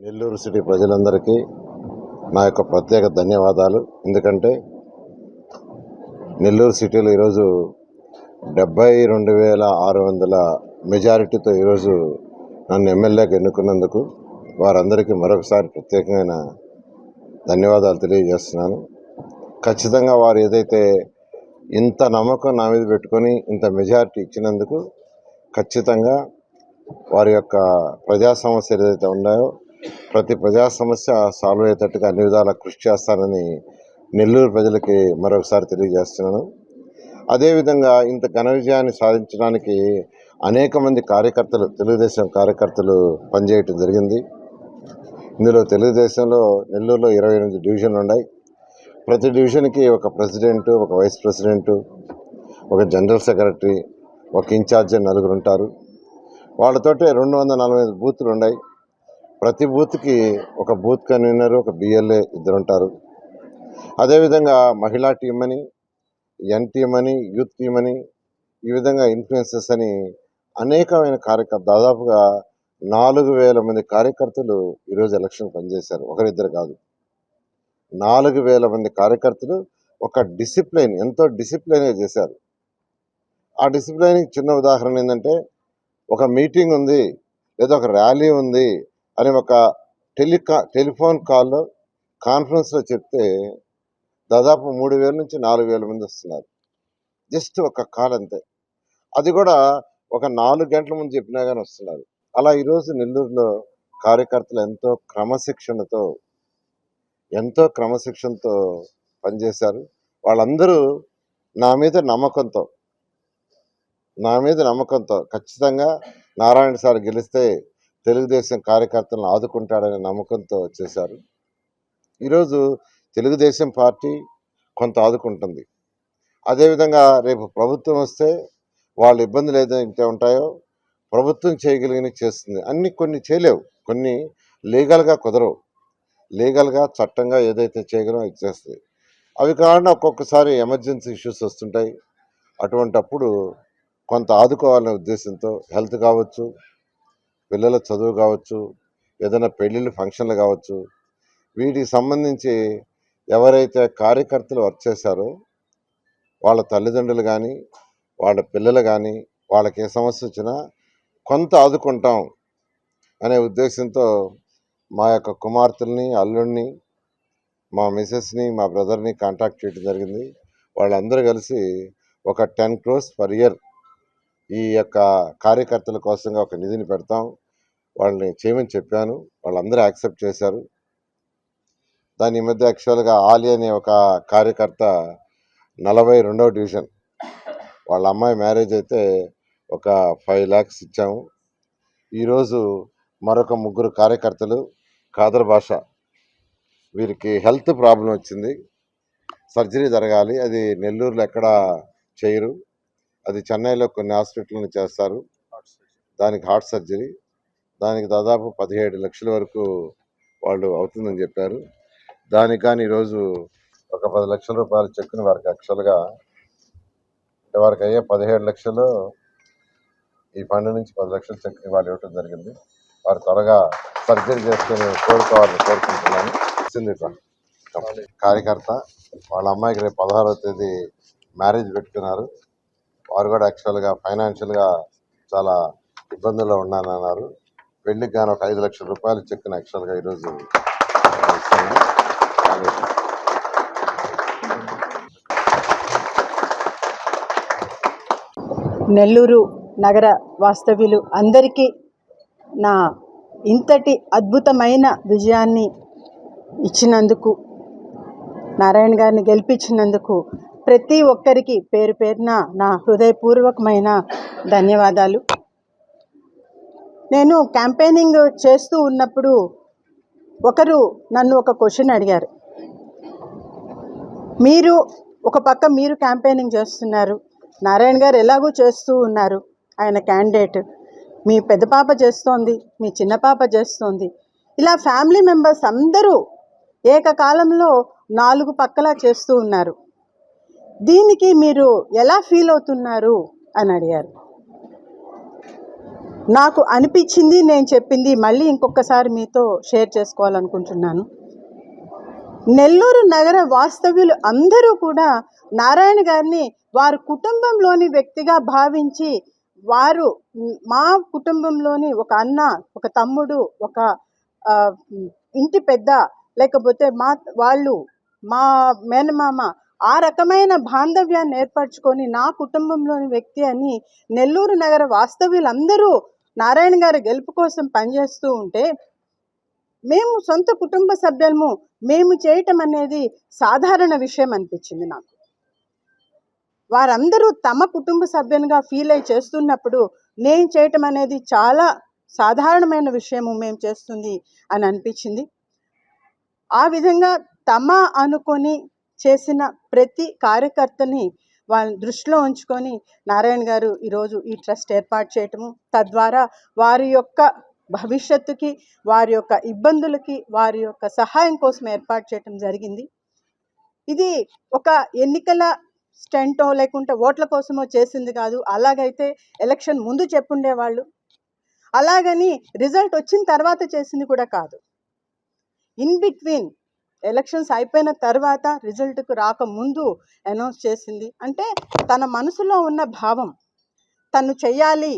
Nellore city ప్రజలందరికీ నా యొక్క ప్రత్యేక ధన్యవాదాలు. ఎందుకంటే నెల్లూరు సిటీలో ఈరోజు డెబ్బై రెండు వేల ఆరు వందల మెజారిటీతో ఈరోజు నన్ను ఎమ్మెల్యేగా ఎన్నుకున్నందుకు వారందరికీ మరొకసారి ప్రత్యేకమైన ధన్యవాదాలు తెలియజేస్తున్నాను. ఖచ్చితంగా వారు ఏదైతే ఇంత నమ్మకం నా మీద పెట్టుకొని ఇంత మెజారిటీ ఇచ్చినందుకు ఖచ్చితంగా వారి యొక్క ప్రజా సమస్యలు ఏదైతే ఉన్నాయో ప్రతి ప్రజా సమస్య సాల్వ్ అయ్యేటట్టుగా అన్ని విధాలా కృషి చేస్తానని నెల్లూరు ప్రజలకి మరొకసారి తెలియజేస్తున్నాను. అదేవిధంగా ఇంత ఘన విజయాన్ని సాధించడానికి అనేక మంది కార్యకర్తలు తెలుగుదేశం కార్యకర్తలు పనిచేయటం జరిగింది. ఇందులో తెలుగుదేశంలో నెల్లూరులో ఇరవై ఎనిమిది డివిజన్లు ఉన్నాయి. ప్రతి డివిజన్కి ఒక ప్రెసిడెంటు ఒక వైస్ ప్రెసిడెంటు ఒక జనరల్ సెక్రటరీ ఒక ఇన్ఛార్జ్ నలుగురు ఉంటారు. వాళ్ళతోటే రెండు వందల నలభై ఐదు బూతులు ఉన్నాయి. ప్రతి బూత్కి ఒక బూత్ కన్వీనర్ ఒక బిఎల్ఏ ఇద్దరు ఉంటారు అదేవిధంగా మహిళా టీం అని ఎన్ టీం అని యూత్ టీం అని ఈ విధంగా ఇన్ఫ్లుయెన్సెస్ అని అనేకమైన కార్యకర్త దాదాపుగా నాలుగు వేల మంది కార్యకర్తలు ఈరోజు ఎలక్షన్ పనిచేశారు. ఒకరిద్దరు కాదు. నాలుగు వేల మంది కార్యకర్తలు ఒక డిసిప్లైన్ ఎంతో డిసిప్లైన్గా చేశారు. ఆ డిసిప్లైన్కి చిన్న ఉదాహరణ ఏంటంటే ఒక మీటింగ్ ఉంది లేదా ఒక ర్యాలీ ఉంది అని ఒక టెలికా టెలిఫోన్ కాల్లో కాన్ఫరెన్స్లో చెప్తే దాదాపు మూడు వేల నుంచి నాలుగు వేల మంది వస్తున్నారు. జస్ట్ ఒక కాల్ అంతే. అది కూడా ఒక నాలుగు గంటల ముందు చెప్పినా కానీ వస్తున్నారు. అలా ఈరోజు నెల్లూరులో కార్యకర్తలు ఎంతో క్రమశిక్షణతో ఎంతో క్రమశిక్షణతో పనిచేశారు. వాళ్ళందరూ నా మీద నమ్మకంతో నా మీద నమ్మకంతో ఖచ్చితంగా నారాయణ సార్ గెలిస్తే తెలుగుదేశం కార్యకర్తలను ఆదుకుంటాడనే నమ్మకంతో చేశారు. ఈరోజు తెలుగుదేశం పార్టీ కొంత ఆదుకుంటుంది. అదేవిధంగా రేపు ప్రభుత్వం వస్తే వాళ్ళ ఇబ్బందులు ఏదైతే ఉంటాయో ప్రభుత్వం చేయగలిగిన చేస్తుంది. అన్ని కొన్ని చేయలేవు. కొన్ని లీగల్గా కుదరవు. లీగల్గా చట్టంగా ఏదైతే చేయగలమో అది చేస్తుంది అవి కాకుండా ఒక్కొక్కసారి ఎమర్జెన్సీ ఇష్యూస్ వస్తుంటాయి. అటువంటప్పుడు కొంత ఆదుకోవాలనే ఉద్దేశంతో హెల్త్ కావచ్చు పిల్లల చదువు కావచ్చు ఏదైనా పెళ్ళిళ్ళు ఫంక్షన్లు కావచ్చు వీటికి సంబంధించి ఎవరైతే కార్యకర్తలు వర్క్ చేశారో వాళ్ళ తల్లిదండ్రులు కానీ వాళ్ళ పిల్లలు కానీ వాళ్ళకి ఏ సమస్య వచ్చినా కొంత ఆదుకుంటాం అనే ఉద్దేశంతో మా యొక్క కుమార్తెల్ని అల్లుడిని మా మిసెస్ని మా బ్రదర్ని కాంటాక్ట్ చేయడం జరిగింది. వాళ్ళందరూ కలిసి ఒక టెన్ క్రోర్స్ పర్ ఇయర్ ఈ యొక్క కార్యకర్తల కోసంగా ఒక నిధిని పెడతాం. వాళ్ళని చేయమని చెప్పాను. వాళ్ళందరూ యాక్సెప్ట్ చేశారు. దాని ఈ మధ్య యాక్చువల్గా ఆలి అనే ఒక కార్యకర్త నలభై రెండవ డివిజన్. వాళ్ళ అమ్మాయి మ్యారేజ్ అయితే ఒక ఫైవ్ ల్యాక్స్ ఇచ్చాము. ఈరోజు మరొక ముగ్గురు కార్యకర్తలు కాదర్ భాష వీరికి హెల్త్ ప్రాబ్లం వచ్చింది. సర్జరీ జరగాలి. అది నెల్లూరులో ఎక్కడ చేయరు. అది చెన్నైలో కొన్ని హాస్పిటల్ని చేస్తారు. దానికి హార్ట్ సర్జరీ. దానికి దాదాపు పదిహేడు లక్షల వరకు వాళ్ళు అవుతుందని చెప్పారు. దానికి కానీ ఈరోజు ఒక పది లక్షల రూపాయల చెక్కుని వారికి యాక్చువల్గా వారికి అయ్యే పదిహేడు లక్షలు ఈ ఫండ్ నుంచి పది లక్షల చెక్కుని వాళ్ళు ఇవ్వటం జరిగింది. వారు త్వరగా సర్జరీ చేసుకుని కోరుకోవాలని కోరుకుంటున్నాను. వచ్చింది. కార్యకర్త వాళ్ళ అమ్మాయికి రేపు పదహారవ తేదీ మ్యారేజ్ పెట్టుకున్నారు. వారు కూడా యాక్చువల్గా ఫైనాన్షియల్గా చాలా ఇబ్బందుల్లో ఉన్నాను అన్నారు పెళ్ళికి గాను ఒక ఐదు లక్షల రూపాయలు చెక్కుని యాక్చువల్గా ఈరోజు నెల్లూరు నగర వాస్తవ్యులు అందరికీ నా ఇంతటి అద్భుతమైన విజయాన్ని ఇచ్చినందుకు నారాయణ గారిని గెలిపించినందుకు ప్రతి ఒక్కరికి పేరు పేరున నా హృదయపూర్వకమైన ధన్యవాదాలు. నేను క్యాంపెయినింగ్ చేస్తూ ఉన్నప్పుడు ఒకరు నన్ను ఒక క్వశ్చన్ అడిగారు. మీరు ఒక పక్క మీరు క్యాంపెయినింగ్ చేస్తున్నారు. నారాయణ గారు ఎలాగూ చేస్తూ ఉన్నారు. ఆయన క్యాండిడేట్. మీ పెద్ద పాప చేస్తోంది మీ చిన్న పాప చేస్తోంది. ఇలా ఫ్యామిలీ మెంబర్స్ అందరూ ఏకకాలంలో నాలుగు పక్కలా చేస్తూ ఉన్నారు. దీనికి మీరు ఎలా ఫీల్ అవుతున్నారు? అని అడిగారు. నాకు అనిపించింది నేను చెప్పింది మళ్ళీ ఇంకొకసారి మీతో షేర్ చేసుకోవాలనుకుంటున్నాను. నెల్లూరు నగర వాస్తవ్యులు అందరూ కూడా నారాయణ గారిని వారి కుటుంబంలోని వ్యక్తిగా భావించి వారు మా కుటుంబంలోని ఒక అన్న ఒక తమ్ముడు ఒక ఇంటి పెద్ద లేకపోతే మా వాళ్ళు మా మేనమామ ఆ రకమైన బాంధవ్యాన్ని ఏర్పరచుకొని నా కుటుంబంలోని వ్యక్తి అని నెల్లూరు నగర వాస్తవ్యులందరూ నారాయణ గారి గెలుపు కోసం పనిచేస్తూ ఉంటే మేము సొంత కుటుంబ సభ్యులము మేము చేయటం అనేది సాధారణ విషయం అనిపించింది నాకు. వారందరూ తమ కుటుంబ సభ్యునిగా ఫీల్ అయి చేస్తున్నప్పుడు నేను చేయటం అనేది చాలా సాధారణమైన విషయము మేము చేస్తుంది అని అనిపించింది. ఆ విధంగా తమ అనుకొని చేసిన ప్రతి కార్యకర్తని వాళ్ళని దృష్టిలో ఉంచుకొని నారాయణ గారు ఈరోజు ఈ ట్రస్ట్ ఏర్పాటు చేయటము తద్వారా వారి యొక్క భవిష్యత్తుకి వారి యొక్క ఇబ్బందులకి వారి యొక్క సహాయం కోసం ఏర్పాటు చేయటం జరిగింది. ఇది ఒక ఎన్నికల స్టెంటో లేకుంటే ఓట్ల కోసమో చేసింది కాదు అలాగైతే ఎలక్షన్ ముందు చెప్పుండేవాళ్ళు. అలాగని రిజల్ట్ వచ్చిన తర్వాత చేసింది కూడా కాదు. ఇన్ బిట్వీన్ ఎలక్షన్స్ అయిపోయిన తర్వాత రిజల్ట్కు రాకముందు అనౌన్స్ చేసింది. అంటే తన మనసులో ఉన్న భావం తను చెయ్యాలి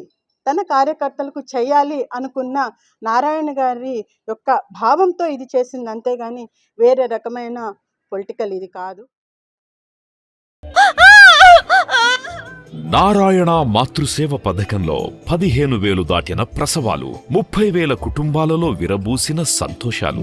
తన కార్యకర్తలకు చెయ్యాలి అనుకున్న నారాయణ గారి యొక్క భావంతో ఇది చేసింది. అంతేగాని వేరే రకమైన పొలిటికల్ ఇది కాదు. నారాయణ మాతృసేవ పథకంలో పదిహేను వేలు దాటిన ప్రసవాలు ముప్పై వేల కుటుంబాలలో విరబూసిన సంతోషాలు.